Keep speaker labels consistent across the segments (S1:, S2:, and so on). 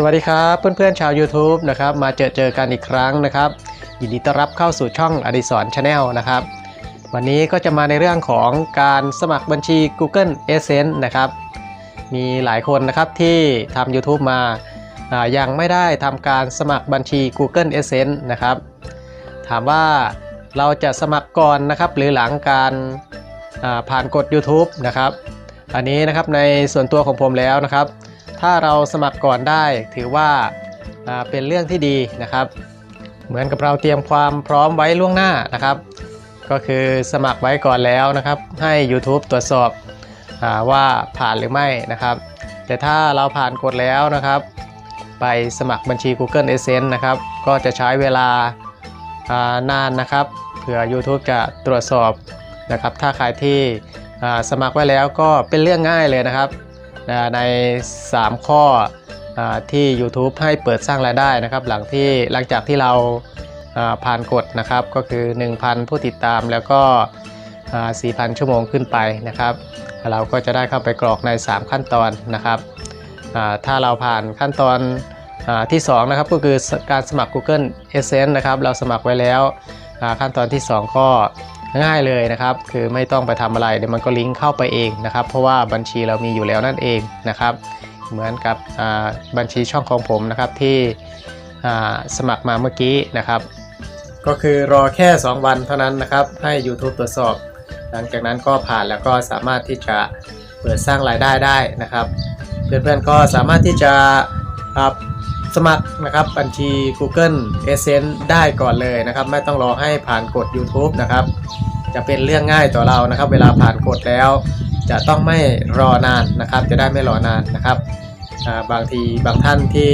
S1: สวัสดีครับเพื่อนๆชาว YouTube นะครับมาเจอเจอกันอีกครั้งนะครับ ยินดีต้อนรับเข้าสู่ช่องอดิสรชาแนลนะครับ วันนี้ก็จะมาในเรื่องของการสมัครบัญชี Google Adsense นะครับ มีหลายคนนะครับที่ทำ YouTube มายังไม่ได้ทำการสมัครบัญชี Google Adsense นะครับ ถามว่าเราจะสมัครก่อนนะครับ หรือหลังการผ่านกด YouTube นะครับ อันนี้นะครับในส่วนตัวของผมแล้วนะครับ ถ้าเราสมัครก่อนได้ถือว่าเป็นเรื่องที่ดีนะครับ เหมือนกับเราเตรียมความพร้อมไว้ล่วงหน้านะครับ ก็คือสมัครไว้ก่อนแล้วนะครับ ให้ YouTube ตรวจสอบอว่าผ่านหรือไม่นะครับ แต่ถ้าเราผ่านกดแล้วนะครับ ไปสมัครบัญชี Google Adsense นะครับ ก็จะใช้เวลาานานนะครับเผื่อ YouTube จะตรวจสอบนะครับ ถ้าใครที่สมัครไว้แล้วก็เป็นเรื่องง่ายเลยนะครับ ใน 3 ข้ออที่ YouTube ให้เปิดสร้างรายได้นะครับ หลังที่หลังจากที่เราาผ่านกฎนะครับก็คือ 1,000 ผู้ติดตามแล้วก็อ่า4,000 ชั่วโมงขึ้นไปนะครับ เราก็จะได้เข้าไปกรอกใน 3 ขั้นตอนนะครับถ้าเราผ่านขั้นตอนอที่2นะครับก็คือการสมัคร Google Adsense นะครับ เราสมัครไว้แล้วขั้นตอนที่ 2 ก็ ง่ายเลยนะครับ คือไม่ต้องไปทำอะไรเดี๋ยวมันก็ลิงก์เข้าไปเองนะครับ เพราะว่าบัญชีเรามีอยู่แล้วนั่นเองนะครับ เหมือนกับบัญชีช่องของผมนะครับที่สมัครมาเมื่อกี้นะครับ ก็คือรอแค่ 2 วันเท่านั้นนะครับ ให้ YouTube ตรวจสอบ หลังจากนั้นก็ผ่านแล้วก็สามารถที่จะเปิดสร้างรายได้ได้นะครับ เพื่อนๆก็สามารถที่จะ สมัครนะครับบัญชี Google Adsense ได้ก่อนเลยนะครับ ไม่ต้องรอให้ผ่านกด YouTube นะครับ จะเป็นเรื่องง่ายต่อเรานะครับ เวลาผ่านกดแล้ว จะต้องไม่รอนานนะครับ จะได้ไม่รอนานนะครับบางทีบางท่านที่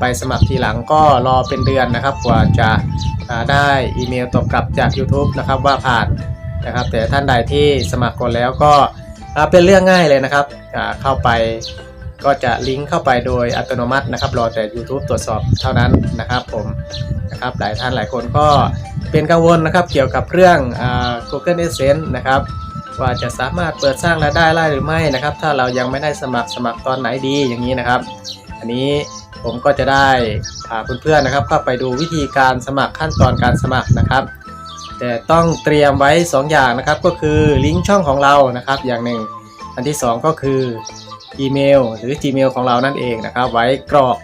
S1: ไปสมัครทีหลังก็รอเป็นเดือนนะครับ กว่าจะได้อีเมลตอบกลับจาก YouTube นะครับว่าผ่านนะครับ แต่ท่านใดที่สมัครก่อนแล้วก็เป็นเรื่องง่ายเลยนะครับเข้าไป ก็จะลิงก์เข้าไปโดยอัตโนมัตินะครับ รอแต่ YouTube ตรวจสอบเท่านั้นนะครับผมนะครับหลายท่านหลายคนก็เป็นกังวลนะครับเกี่ยวกับเรื่อง Google Adsense นะครับว่าจะสามารถเปิดสร้างรายได้ได้หรือไม่นะครับ ถ้าเรายังไม่ได้สมัครสมัครตอนไหนดีอย่างนี้นะครับ อันนี้ผมก็จะได้พาเพื่อนๆนะครับเข้าไปดูวิธีการสมัครขั้นตอนการสมัครนะครับ แต่ต้องเตรียมไว้ 2 อย่างนะครับ ก็คือลิงก์ช่องของเรานะครับ อย่างหนึ่ง อันที่ 2 ก็คือ อีเมลหรือ Gmail ของเรานั่นเองนะครับ ไว้กรอก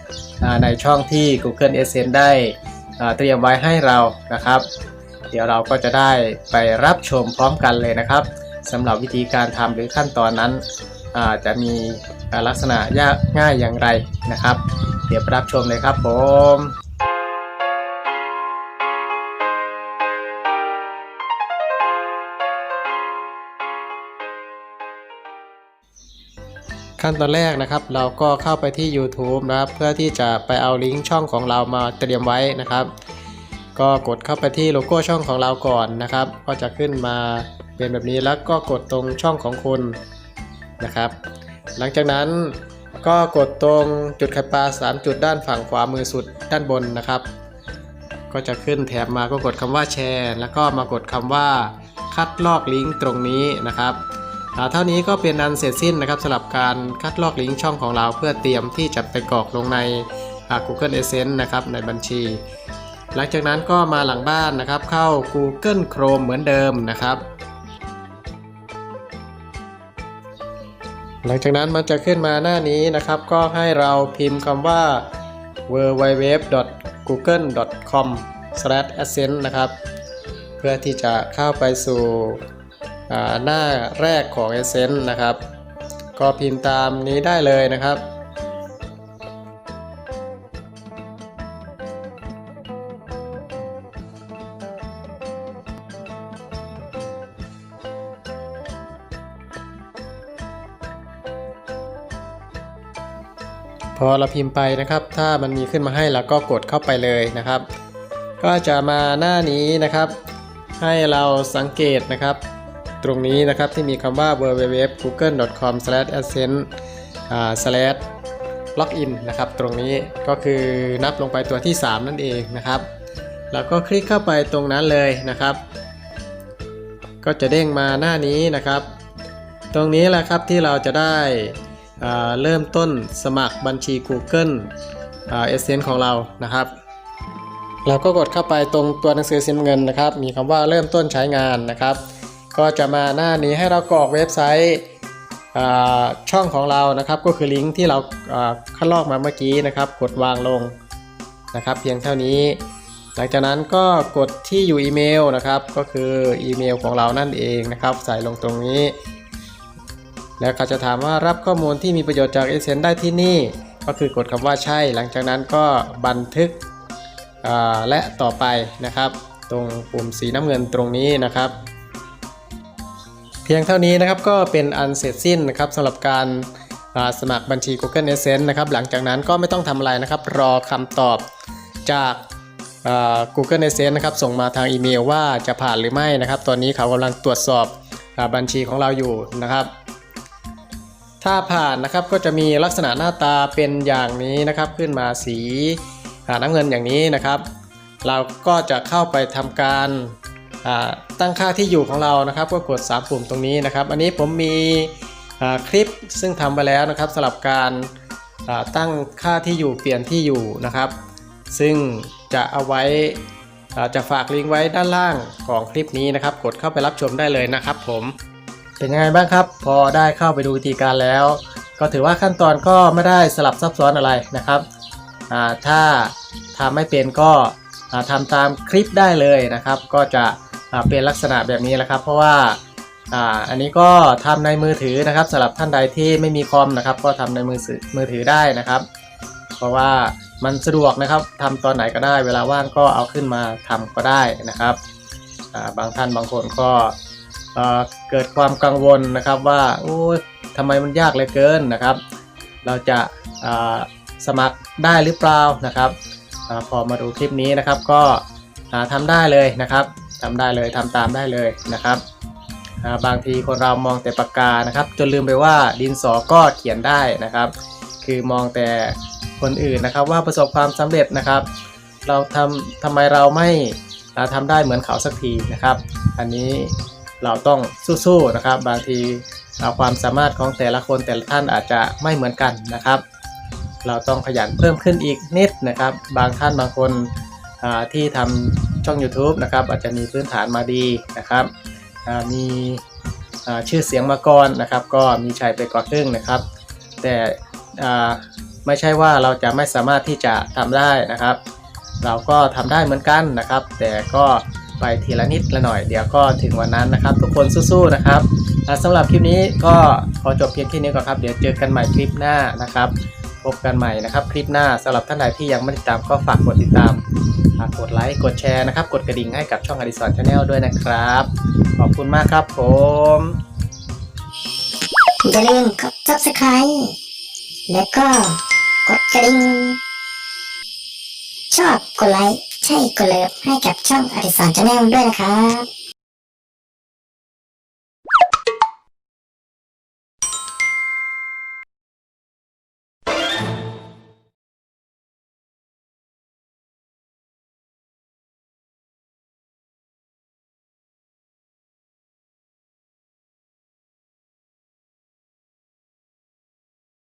S1: ในช่องที่ Google Adsense ได้เตรียมไว้ให้เรานะครับ เดี๋ยวเราก็จะได้ไปรับชมพร้อมกันเลยนะครับสำหรับวิธีการทำหรือขั้นตอนนั้นจะมีลักษณะยากง่ายอย่างไรนะครับ เดี๋ยวไปรับชมเลยครับผม ขั้นตอนแรกนะครับ เราก็เข้าไปที่ YouTube นะครับ เพื่อที่จะไปเอาลิงก์ช่องของเรามาเตรียมไว้นะครับ ก็กดเข้าไปที่โลโก้ช่องของเราก่อนนะครับ ก็จะขึ้นมาเป็นแบบนี้แล้วก็กดตรงช่องของคุณนะครับ หลังจากนั้นก็กดตรงจุดไข่ปลา 3 จุดด้านฝั่งขวามือสุดด้านบนนะครับ ก็จะขึ้นแถบมาก็กดคำว่าแชร์ แล้วก็มากดคำว่าคัดลอกลิงก์ตรงนี้นะครับ เท่านี้ก็เป็นอันเสร็จสิ้นนะครับสำหรับการคัดลอกลิงก์ช่องของเราเพื่อเตรียมที่จะไปกรอกลงใน Google Adsense นะครับในบัญชี หลังจากนั้นก็มาหลังบ้านนะครับ เข้า Google Chrome เหมือนเดิมนะครับ หลังจากนั้นมันจะขึ้นมาหน้านี้นะครับ ก็ให้เราพิมพ์คำว่า www.google.com/adsense นะครับ เพื่อที่จะเข้าไปสู่ หน้าแรกของ Adsense นะครับ ก็พิมพ์ตามนี้ได้เลยนะครับพอเราพิมพ์ไปนะครับ ถ้ามันมีขึ้นมาให้เราก็กดเข้าไปเลยนะครับ ก็จะมาหน้านี้นะครับ ให้เราสังเกตนะครับ ตรงนี้นะครับที่มีคำว่า www.google.com/adsense อ่า slash login นะครับตรงนี้ก็คือนับลงไปตัวที่ 3 นั่นเองนะครับ แล้วก็คลิกเข้าไปตรงนั้นเลยนะครับ ก็จะเด้งมาหน้านี้นะครับ ตรงนี้แหละครับที่เราจะได้เริ่มต้นสมัครบัญชี Google เอเซนของเรานะครับเราก็กดเข้าไปตรงตัวหนังสือสีน้ำเงินนะครับ มีคำว่าเริ่มต้นใช้งานนะครับ ก็จะมาหน้านี้ให้เรากรอกเว็บไซต์ช่องของเรานะครับก็คือลิงก์ที่เราคัดลอกมาเมื่อกี้นะครับกดวางลงนะครับเพียงเท่านี้ หลังจากนั้นก็กดที่อยู่อีเมลนะครับก็คืออีเมลของเรานั่นเองนะครับใส่ลงตรงนี้ แล้วเขาจะถามว่ารับข้อมูลที่มีประโยชน์จาก s อ n ได้ที่นี่ ก็คือกดคำว่าใช่ หลังจากนั้นก็บันทึกและต่อไปนะครับ ตรงปุ่มสีน้ำเงินตรงนี้นะครับ พียงเท่านี้นะครับก็เป็นอันเสร็จสิ้นนะครับสำหรับการสมัครบัญชี Google Adsense นะครับหลังจากนั้นก็ไม่ต้องทำอะไรนะครับ รอคำตอบจาก Google Adsense นะครับส่งมาทางอีเมลว่าจะผ่านหรือไม่นะครับ ตอนนี้เขากำลังตรวจสอบบัญชีของเราอยู่นะครับ ถ้าผ่านนะครับก็จะมีลักษณะหน้าตาเป็นอย่างนี้นะครับขึ้นมาสีน้ำเงินอย่างนี้นะครับ เราก็จะเข้าไปทำการ ตั้งค่าที่อยู่ของเรานะครับ ก็กด 3 ปุ่มตรงนี้นะครับ อันนี้ผมมีคลิปซึ่งทำไปแล้วนะครับสำหรับการตั้งค่าที่อยู่เปลี่ยนที่อยู่นะครับ ซึ่งจะเอาไว้จะฝากลิงก์ไว้ด้านล่างของคลิปนี้นะครับ กดเข้าไปรับชมได้เลยนะครับผมเป็นยังไงบ้างครับ พอได้เข้าไปดูวิธีการแล้ว ก็ถือว่าขั้นตอนก็ไม่ได้สลับซับซ้อนอะไรนะครับถ้าทำไม่เป็นก็ทำตามคลิปได้เลยนะครับ ก็จะ เป็นลักษณะแบบนี้แหละครับ เพราะว่าอันนี้ก็ทำในมือถือนะครับสำหรับท่านใดที่ไม่มีคอมนะครับ ก็ทำในมือถือมือถือได้นะครับ เพราะว่ามันสะดวกนะครับทำตอนไหนก็ได้ เวลาว่างก็เอาขึ้นมาทำก็ได้นะครับาบางท่านบางคนก็เกิดความกังวลนะครับว่าโอ้ทำไมมันยากเหลือเกินนะครับ เราจะาสมัครได้หรือเปล่านะครับอพอมาดูคลิปนี้นะครับก็อ่าทำได้เลยนะครับ ทำได้เลยทำตามได้เลยนะครับบางทีคนเรามองแต่ปากกานะครับ จนลืมไปว่าดินสอก็เขียนได้นะครับ คือมองแต่คนอื่นนะครับ ว่าประสบความสำเร็จนะครับ เราทำทำไมเราไม่อ่าทำได้เหมือนเขาสักทีนะครับ อันนี้เราต้องสู้ๆนะครับ บางทีเอาความสามารถของแต่ละคนแต่ละท่านอาจจะไม่เหมือนกันนะครับ เราต้องขยันเพิ่มขึ้นอีกนิดนะครับ บางท่านบางคนที่ทำ ช่อง YouTube นะครับอาจจะมีพื้นฐานมาดีนะครับมีชื่อเสียงมาก่อนนะครับ ก็มีชัยไปกว่าครึ่งนะครับ แต่ไม่ใช่ว่าเราจะไม่สามารถที่จะทำได้นะครับ เราก็ทำได้เหมือนกันนะครับ แต่ก็ไปทีละนิดละหน่อยเดี๋ยวก็ถึงวันนั้นนะครับ ทุกคนสู้ๆนะครับสำหรับคลิปนี้ก็ขอจบเพียงแค่นี้ก่อนครับ เดี๋ยวเจอกันใหม่คลิปหน้านะครับ พบกันใหม่นะครับ คลิปหน้าสำหรับท่านใดที่ยังไม่ติดตามก็ฝากกดติดตาม ฝากกดไลค์ กดแชร์นะครับ กดกระดิ่งให้กับช่องอดิสรชาแนลด้วยนะครับ ขอบคุณมากครับผม
S2: อย่าลืมกด subscribe แล้วก็กดกระดิ่ง ชอบกดไลค์ ใช่กดเลิฟให้กับช่องอดิสรชาแนลด้วยนะครับ